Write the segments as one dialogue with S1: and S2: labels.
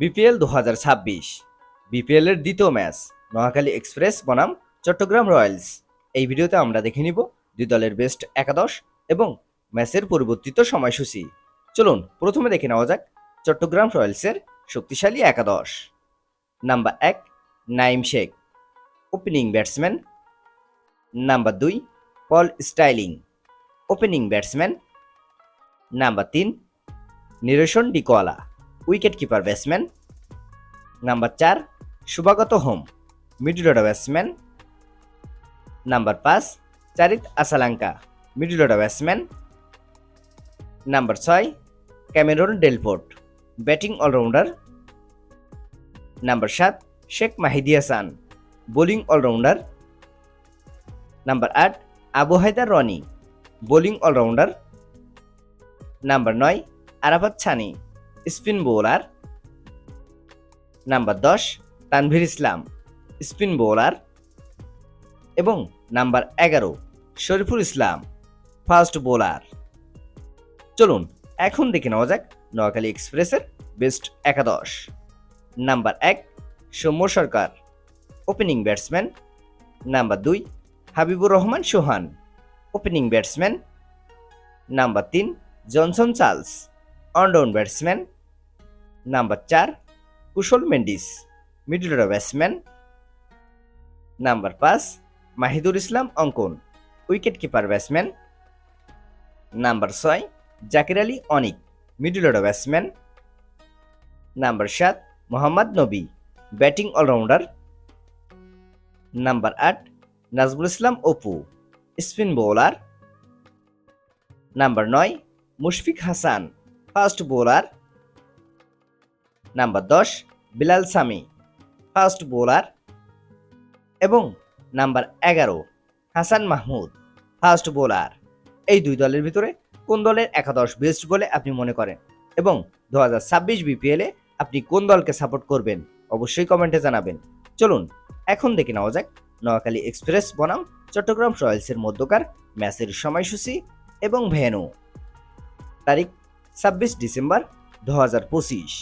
S1: BPL দু হাজার ছাব্বিশ। বিপিএলের দ্বিতীয় ম্যাচ, নোয়াখালী এক্সপ্রেস, বনাম, চট্টগ্রাম রয়্যালস। এই ভিডিওতে আমরা দেখে নিব দুই দলের বেস্ট একাদশ এবং ম্যাচের পরিবর্তিত সময়সূচি। চলুন, প্রথমে দেখে নেওয়া যাক চট্টগ্রাম রয়্যালসের শক্তিশালী একাদশ। নাম্বার এক Naim Sheikh, opening batsman. Number দুই, Paul Stirling, opening batsman. Number তিন Niroshan Dickwella. Wicket keeper batsman number চার Shuvagata Hom middle order batsman number পাঁচ Charith Asalanka middle order batsman number ছয় Cameron Delport batting allrounder number সাত Sheikh Mahedi Hasan bowling allrounder number আট Abu Hider Rony bowling allrounder number নয় Arafat Sunny spin bowler. Number দশ, Tanvir Islam, spin bowler. এবং number এগারো, শরীফুল ইসলাম, fast bowler. চলুন, এখন দেখে নেওয়া যাক নোয়াখালী এক্সপ্রেসের বেস্ট একাদশ। নাম্বার এক, Soumya Sarkar, opening batsman. Number দুই, Habibur Rahman Sohan, opening batsman. Number তিন, Johnson Charles one down batsman. Number চার, Kusal Mendis middle order batsman number পাঁচ Mahidul Islam Ankon wicket keeper batsman number ছয়, Jaker Ali Anik middle order batsman number সাত, Mohammad Nabi batting allrounder number আট, Nazmul Islam Apu spin bowler number নয়, Mushfik Hasan fast bowler number দশ, Bilal Sami fast bowler এবং number এগারো, Hasan Mahmud fast bowler এই দুই দলের ভিতরে কোন দলের একাদশ বেস্ট বলে আপনি মনে করেন? এবং দু হাজার ছাব্বিশ বিপিএলে আপনি কোন দলকে সাপোর্ট করবেন? অবশ্যই কমেন্টে জানাবেন। চলুন, এখন দেখে নেওয়া যাক নোয়াখালী এক্সপ্রেস বনাম, চট্টগ্রাম রয়্যালসের মধ্যকার ম্যাচের সময়সূচি এবং ভেনু তারিখ ছাব্বিশ ডিসেম্বর দু হাজার পঁচিশ।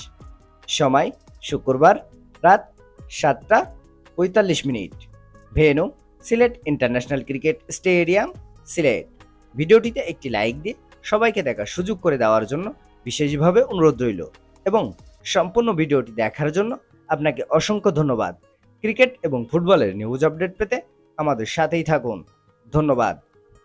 S1: সময় শুক্রবার রাত সাতটা পঁয়তাল্লিশ minute. Venue Sylhet international cricket stadium, Sylhet. ভিডিওটিতে একটি লাইক দিয়ে সবাইকে দেখার সুযোগ করে দেওয়ার জন্য বিশেষভাবে অনুরোধ রইল এবং সম্পূর্ণ ভিডিওটি দেখার জন্য আপনাকে অসংখ্য ধন্যবাদ। ক্রিকেট এবং ফুটবলের নিউজ আপডেট পেতে আমাদের সাথেই থাকুন। ধন্যবাদ।